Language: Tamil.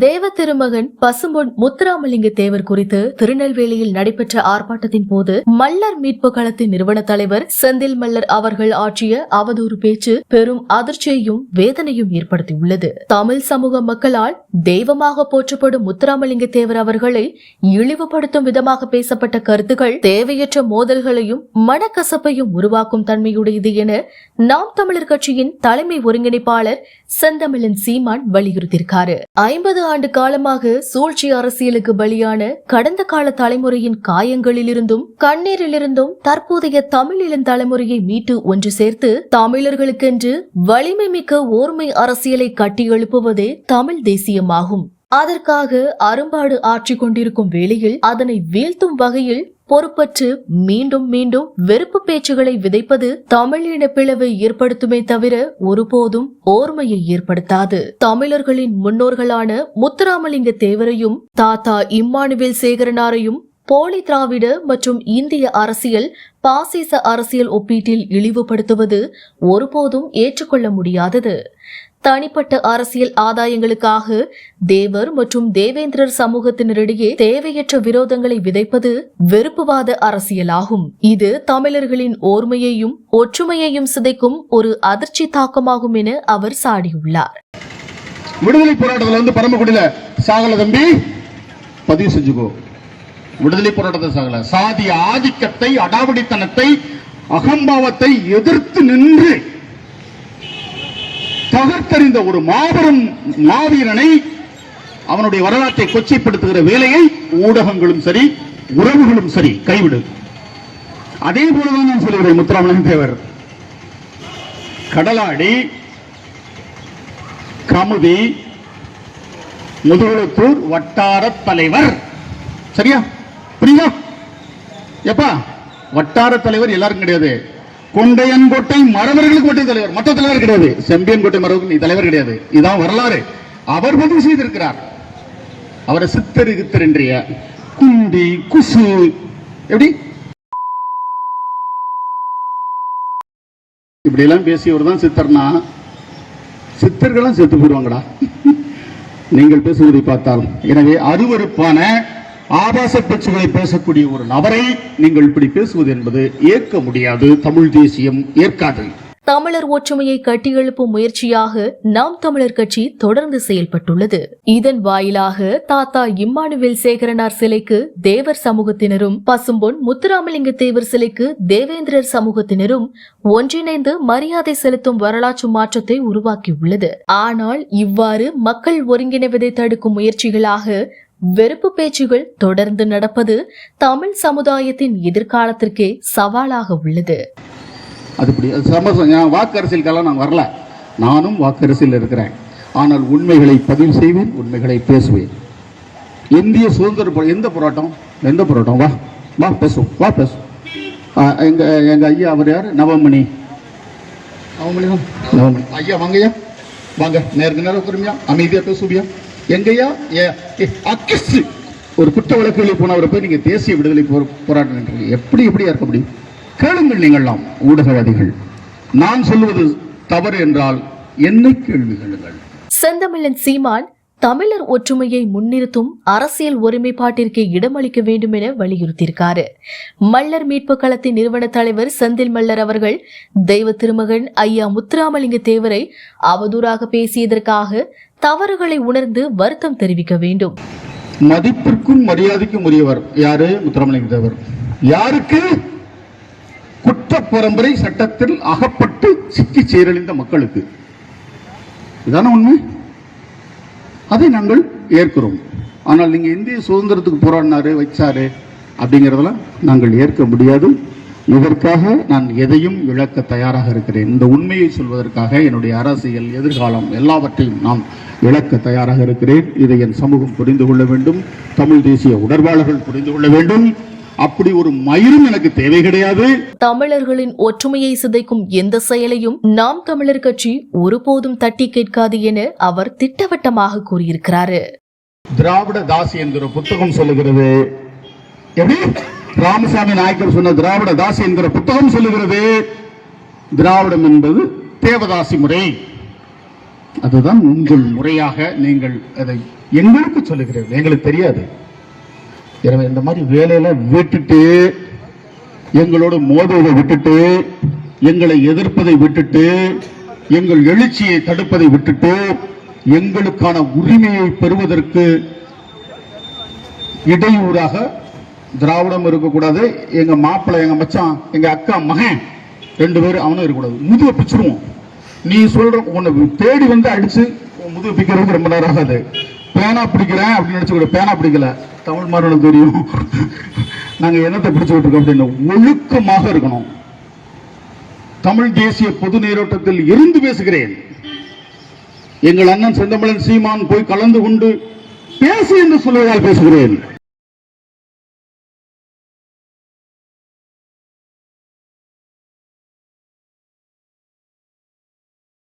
தேவ திருமகன் பசும்பொன் முத்துராமலிங்க தேவர் குறித்து திருநெல்வேலியில் நடைபெற்ற ஆர்ப்பாட்டத்தின் போது மல்லர் மீட்பு களத்தின் நிறுவன தலைவர் செந்தில் மல்லர் அவர்கள் ஆற்றிய அவதூறு பேச்சு பெரும் அதிர்ச்சியையும் வேதனையும் ஏற்படுத்தியுள்ளது. தமிழ் சமூக மக்களால் தெய்வமாக போற்றப்படும் முத்துராமலிங்க தேவர் அவர்களை இழிவுபடுத்தும் விதமாக பேசப்பட்ட கருத்துக்கள் தேவையற்ற மோதல்களையும் மனக்கசப்பையும் உருவாக்கும் தன்மையுடையது என நாம் தமிழர் கட்சியின் தலைமை ஒருங்கிணைப்பாளர் செந்தமிழன் சீமான் வலியுறுத்தியிருக்காரு. ஐம்பது ஆண்டு காலமாக சூழ்ச்சி அரசியலுக்கு பலியான கடந்த கால தலைமுறையின் காயங்களிலிருந்தும் கண்ணீரிலிருந்தும் தற்போதைய தமிழ் தலைமுறையை மீட்டு ஒன்று சேர்த்து தமிழர்களுக்கென்று வலிமை மிக்க ஓர்மை அரசியலை கட்டியெழுப்புவதே தமிழ் தேசியமாகும். அதற்காக அரும்பாடு ஆற்றிக் கொண்டிருக்கும் வேளையில் அதனை வீழ்த்தும் வகையில் பொறுப்பற்று மீண்டும் மீண்டும் வெறுப்பு பேச்சுகளை விதைப்பது தமிழின பிளவை ஏற்படுத்துமே தவிர ஒருபோதும் ஓர்மையை ஏற்படுத்தாது. தமிழர்களின் முன்னோர்களான முத்துராமலிங்க தேவரையும் தாத்தா இம்மானுவேல் சேகரனாரையும் போலி திராவிட மற்றும் இந்திய அரசியல் பாசிச அரசியல் ஒப்பீட்டில் இழிவுபடுத்துவது ஒருபோதும் ஏற்றுக்கொள்ள முடியாதது. தனிப்பட்ட அரசியல் ஆதாயங்களுக்காக தேவர் மற்றும் தேவேந்திரர் சமூகத்தினரிடையே தேவையற்ற விரோதங்களை விதைப்பது வெறுப்புவாத அரசியலாகும். இது தமிழர்களின் ஓர்மையையும் ஒற்றுமையையும் சிதைக்கும் ஒரு அதிர்ச்சி தாக்கமாகும் என அவர் சாடியுள்ளார். விடுதலை போராட்டத்தில் வந்து பரமக்குடியில சாகல தம்பி பதிவு செஞ்சுக்கோ. விடுதலை போராட்டத்தை சாகல. சாதி ஆதிக்கத்தை அடாவடித்தனத்தை அகம்பாவத்தை எதிர்த்து நின்று தகர்த்தறிந்த ஒரு மாபெரும் மாவீரனை அவனுடைய வரலாற்றை கொச்சைப்படுத்துகிற வேலையை ஊடகங்களும் சரி உறவுகளும் சரி கைவிடு. அதே போலதான் நான் சொல்கிறேன் முத்துராமலிங்க தேவர். கடலாடி கமுதி முதுகுளத்தூர் வட்டார தலைவர். சரியா? புரியுதா? எப்பா? வட்டார தலைவர் எல்லாரும் கிடையாது. கொண்டையன்கோட்டை மறவர்களுக்கு மட்டும் தலைவர். மற்ற தலைவர் கிடையாது. செம்பியன்கோட்டை மரபுக்கு நீ தலைவர் கிடையாது. இதுதான் வரலாறு. அவர் பதிவு செய்திருக்கிறார். அவரை சித்தரு கித்தர் என்றிய குண்டி குசு. எப்படி? இப்படி எல்லாம் பேசியவர் தான் சித்தர்னா. சித்தர்களும் செத்து போயிடுவாங்கடா. நீங்கள் பேசுவதை பார்த்தால். எனவே அருவருப்பான ஆபாச பேச்சுகளை பேசக்கூடிய ஒரு நபரை நீங்கள் இப்படி பேசுவது என்பது ஏற்க முடியாது. தமிழ் தேசியம் ஏற்காது. தமிழர் ஒற்றுமையை கட்டியெழுப்பும் முயற்சியாக நாம் தமிழர் கட்சி தொடர்ந்து செயல்பட்டுள்ளது. இதன் வாயிலாக தாத்தா இம்மானுவேல் சேகரனார் சிலைக்கு தேவர் சமூகத்தினரும் பசும்பொன் முத்துராமலிங்க தேவர் சிலைக்கு தேவேந்திரர் சமூகத்தினரும் ஒன்றிணைந்து மரியாதை செலுத்தும் வரலாற்று மாற்றத்தை உருவாக்கியுள்ளது. ஆனால் இவ்வாறு மக்கள் ஒருங்கிணைவதை தடுக்கும் முயற்சிகளாக வெறுப்பு பேச்சுகள் தொடர்ந்து நடப்பது தமிழ் சமுதாயத்தின் எதிர்காலத்திற்கே சவாலாக உள்ளது. அதுபடி அது சமசம் நான் வாக்கு அரசியலுக்கெல்லாம் நான் வரல. நானும் வாக்கு அரசியல் இருக்கிறேன். ஆனால் உண்மைகளை பதிவு செய்வேன் உண்மைகளை பேசுவேன். இந்திய சுதந்திர எந்த போராட்டம்? எந்த போராட்டம்? வா வா பேசுவோம் வா பேசுவோம். ஆ, எங்க எங்க ஐயா அவர் யார்? நவமணி. நவமணி நவமணி. ஐயா வாங்க ஐயா. வாங்க நேருக்கு நேரம் உட்காருமியா அமைதியா பேசுவியா எங்கய்யா அக்கிஸ்து ஒரு குற்ற வழக்குகளில் போனவரை போய் நீங்க தேசிய விடுதலை போர் போராட்டம் எப்படி எப்படி இருக்க முடியும்? கேளுங்கள் நீங்கள்லாம் ஊடகவாதிகள். நான் சொல்லுவது தவறு என்றால் என்னை கேள்வி கேளுங்கள். செந்தமிழன் சீமான் தமிழர் ஒற்றுமையை முன்னிறுத்தும் அரசியல் ஒருமைப்பாட்டிற்கு இடமளிக்க வேண்டும் என வலியுறுத்தியிருக்காரு. மல்லர் மீட்பு களத்தின் நிறுவன தலைவர் செந்தில் மல்லர் அவர்கள் தெய்வ திருமகன் ஐயா முத்துராமலிங்க தேவரை அவதூறாக பேசியதற்காக தவறுகளை உணர்ந்து வருத்தம் தெரிவிக்க வேண்டும். மதிப்பிற்கும் மரியாதைக்கும் உரியவர் யாரு? முத்துராமலிங்க தேவர். யாருக்கு? குற்ற பரம்பரை சட்டத்தில் அகப்பட்டு சிக்கி சீரழிந்த மக்களுக்கு. இதான உண்மை? அதை நாங்கள் ஏற்கிறோம். ஆனால் நீங்கள் இந்திய சுதந்திரத்துக்கு போராடினாரு வச்சாரு அப்படிங்கிறதெல்லாம் நாங்கள் ஏற்க முடியாது. இதற்காக நான் எதையும் இழக்க தயாராக இருக்கிறேன். இந்த உண்மையை சொல்வதற்காக என்னுடைய அரசியல் எதிர்காலம் எல்லாவற்றையும் நான் இழக்க தயாராக இருக்கிறேன். இதை என் சமூகம் புரிந்து கொள்ள வேண்டும். தமிழ் தேசிய உணர்வாளர்கள் புரிந்து கொள்ள வேண்டும். அப்படி ஒரு மயிரும் எனக்கு தேவை கிடையாது. தமிழர்களின் ஒற்றுமையை சிதைக்கும் எந்த செயலையும் நாம் தமிழர் கட்சி ஒருபோதும் தட்டி கேட்காது என அவர் திட்டவட்டமாக கூறியிருக்கிறாரு. திராவிட தாசி என்கிற புத்தகம் சொல்லுகிறது. எப்படி? ராமசாமி நாயக்கர் சொன்ன திராவிட தாசி என்கிற புத்தகம் சொல்லுகிறது. திராவிடம் என்பது தேவதாசி முறை. அதுதான் உங்கள் முறையாக நீங்கள் அதை எங்களுக்கு சொல்லுகிறீர்கள் எங்களுக்கு தெரியாது. எனவே இந்த மாதிரி வேலையில விட்டுட்டு எங்களோடு மோதுவதை விட்டுட்டு எங்களை எதிர்ப்பதை விட்டுட்டு எங்கள் எழுச்சியை தடுப்பதை விட்டுட்டு எங்களுக்கான உரிமையை பெறுவதற்கு இடையூறாக திராவிடம் இருக்கக்கூடாது. எங்க மாப்பிள்ளை எங்க மச்சான் எங்க அக்கா மகன் ரெண்டு பேரும் அவனும் இருக்கக்கூடாது. முதுக பிச்சிருவோம். நீ சொல்ற உன்னை தேடி வந்து அடிச்சு உன் முதுக பிக்கிறதுக்கு ரொம்ப நேரம் ஆகாது. பேனா பிடிக்கிறேன் அப்படின்னு நினைச்சு கூட பேனா பிடிக்கல. தமிழ் மாறனும் தெரியும். நாங்க என்னத்தை பிடிச்சுக்கிட்டு இருக்கோம் அப்படின்னு. ஒழுக்கமாக இருக்கணும். தமிழ் தேசிய பொது நீரோட்டத்தில் இருந்து பேசுகிறேன். எங்கள் அண்ணன் செந்தமிழன் சீமான் போய் கலந்து கொண்டு பேசு என்று சொல்வதால் பேசுகிறேன்.